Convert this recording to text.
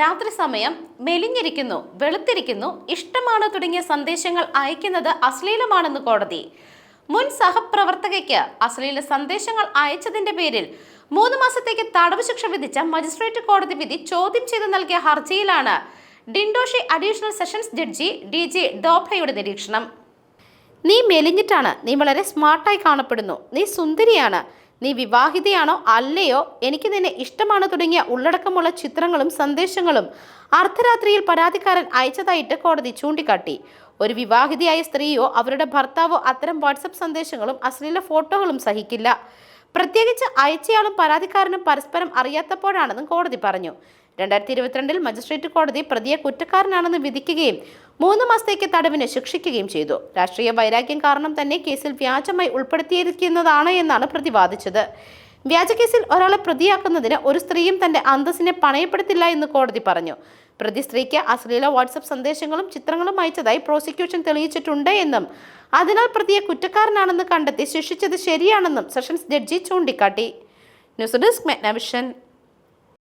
രാത്രി സമയം മെലിഞ്ഞിരിക്കുന്നു വെളുത്തിരിക്കുന്നു ഇഷ്ടമാണ് തുടങ്ങിയ സന്ദേശങ്ങൾ അയക്കുന്നത് അശ്ലീലമാണെന്ന് കോടതി. മുൻ സഹപ്രവർത്തകയ്ക്ക് അശ്ലീല സന്ദേശങ്ങൾ അയച്ചതിന്റെ പേരിൽ മൂന്ന് മാസത്തേക്ക് തടവ് ശിക്ഷ വിധിച്ച മജിസ്ട്രേറ്റ് കോടതി വിധി ചോദ്യം ചെയ്ത് നൽകിയ ഹർജിയിലാണ് Dindoshi additional sessions judge D G ഡോഭയുടെ നിരീക്ഷണം. നീ മെലിഞ്ഞിട്ടാണ് നീ വളരെ സ്മാർട്ടായി കാണപ്പെടുന്നു നീ സുന്ദരിയാണ് നീ വിവാഹിതയാണോ അല്ലയോ? എനിക്ക് നിന്നെ ഇഷ്ടമാണ് തുടങ്ങിയ ഉള്ളടക്കമുള്ള ചിത്രങ്ങളും സന്ദേശങ്ങളും അർദ്ധരാത്രിയിൽ പരാതിക്കാരൻ അയച്ചതായിട്ട് കോടതി ചൂണ്ടിക്കാട്ടി. ഒരു വിവാഹിതയായ സ്ത്രീയോ അവരുടെ ഭർത്താവോ അത്തരം വാട്സപ്പ് സന്ദേശങ്ങളും അശ്ലീല ഫോട്ടോകളും സഹിക്കില്ല. പ്രത്യേകിച്ച് അയച്ചയാളും പരാതിക്കാരനും പരസ്പരം അറിയാത്തപ്പോഴാണെന്നും കോടതി പറഞ്ഞു. രണ്ടായിരത്തി ഇരുപത്തിരണ്ടിൽ മജിസ്ട്രേറ്റ് കോടതി പ്രതിയെ കുറ്റക്കാരനാണെന്ന് വിധിക്കുകയും മൂന്ന് മാസത്തേക്ക് തടവിന് ശിക്ഷിക്കുകയും ചെയ്തു. രാഷ്ട്രീയ വൈരാഗ്യം കാരണം തന്നെ കേസിൽ വ്യാജമായി ഉൾപ്പെടുത്തിയിരിക്കുന്നതാണ് എന്നാണ് പ്രതി വാദിച്ചത്. വ്യാജ കേസിൽ ഒരാളെ പ്രതിയാക്കുന്നതിന് ഒരു സ്ത്രീയും തന്റെ അന്തസ്സിനെ പണയപ്പെടുത്തില്ല എന്ന് കോടതി പറഞ്ഞു. പ്രതി സ്ത്രീക്ക് അശ്ലീല വാട്സപ്പ് സന്ദേശങ്ങളും ചിത്രങ്ങളും അയച്ചതായി പ്രോസിക്യൂഷൻ തെളിയിച്ചിട്ടുണ്ട് എന്നും അതിനാൽ പ്രതിയെ കുറ്റക്കാരനാണെന്ന് കണ്ടെത്തി ശിക്ഷിച്ചത് ശരിയാണെന്നും സെഷൻസ് ജഡ്ജി ചൂണ്ടിക്കാട്ടി. News desk മെഗ്നവിഷൻ.